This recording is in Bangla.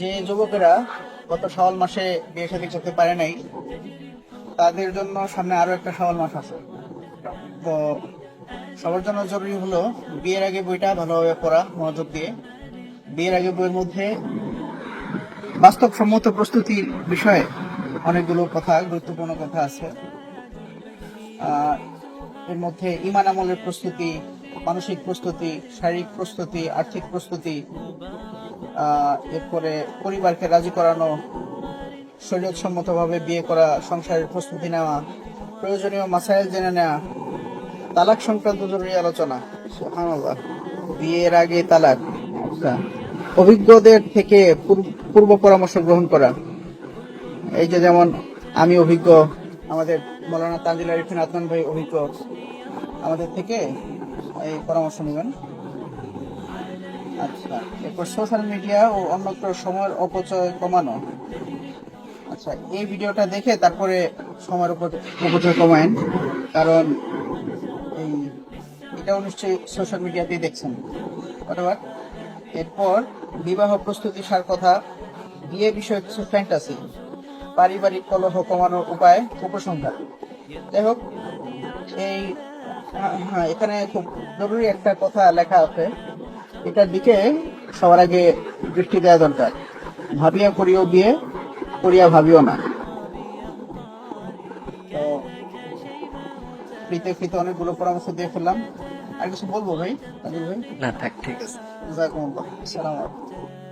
যে যুবকেরা গত শাওয়াল মাসে বিয়ে শাদী করতে পারে নাই, তাদের জন্য সামনে আরও একটা শাওয়াল মাস আছে। তো সবার জন্য জরুরি হলো বিয়ের আগে বইটা ভালোভাবে পড়া, মনোযোগ দিয়ে। বিয়ের আগে বইয়ের মধ্যে বাস্তবসম্মত প্রস্তুতির বিষয়ে অনেকগুলো কথা, গুরুত্বপূর্ণ কথা আছে। এর মধ্যে ইমান আমলের প্রস্তুতি মানসিক প্রস্তুতি, শারীরিক প্রস্তুতি, আর্থিক প্রস্তুতি এরপরে পরিবারকে রাজি করানো শরীরসম্মতভাবে বিয়ে করা, সংসারের প্রস্তুতি নেওয়া, প্রয়োজনীয় মাসাইল জেনে নেওয়া, তালাক সংক্রান্ত জরুরি আলোচনা। বিয়ের আগে তালাক। অভিজ্ঞদের থেকে পূর্ব- পূর্ব পরামর্শ গ্রহণ করা। এই যে যেমন আমি অভিজ্ঞ, আমাদের মৌলানা তানজিল আরিফিন আদনান ভাই অভিজ্ঞ, আমাদের থেকে এই পরামর্শ নেবেন। আচ্ছা এরপর সোশ্যাল মিডিয়া ও অন্যত্র সময়ের অপচয় কমানো। আচ্ছা এই ভিডিওটা দেখে তারপরে সময়ের অপচয় কমায়েন, কারণ এই এটাও নিশ্চয়ই সোশ্যাল মিডিয়াতেই দেখছেন। অথবা এরপর বিবাহ প্রস্তুতি সার কথা, বিয়ে বিষয় কিছু ফ্যান্টাসি পারিবারিক কলহ কমানোর উপায়, উপসংহার। যাই হোক, এই হ্যাঁ, এখানে খুব জরুরি একটা কথা লেখা আছে। এটার দিকে সবার আগে দৃষ্টি দেওয়া দরকার। ভাবিয়া করিও বিয়ে করিয়া ভাবিও না। তো ফ্রিতে ফ্রিতে অনেকগুলো পরামর্শ দিয়ে ফেললাম। আর কিছু বলব ভাই ভাই? না থাক ঠিক আছে। জাজাকুমুল্লাহ আসসালামু আলাইকুম।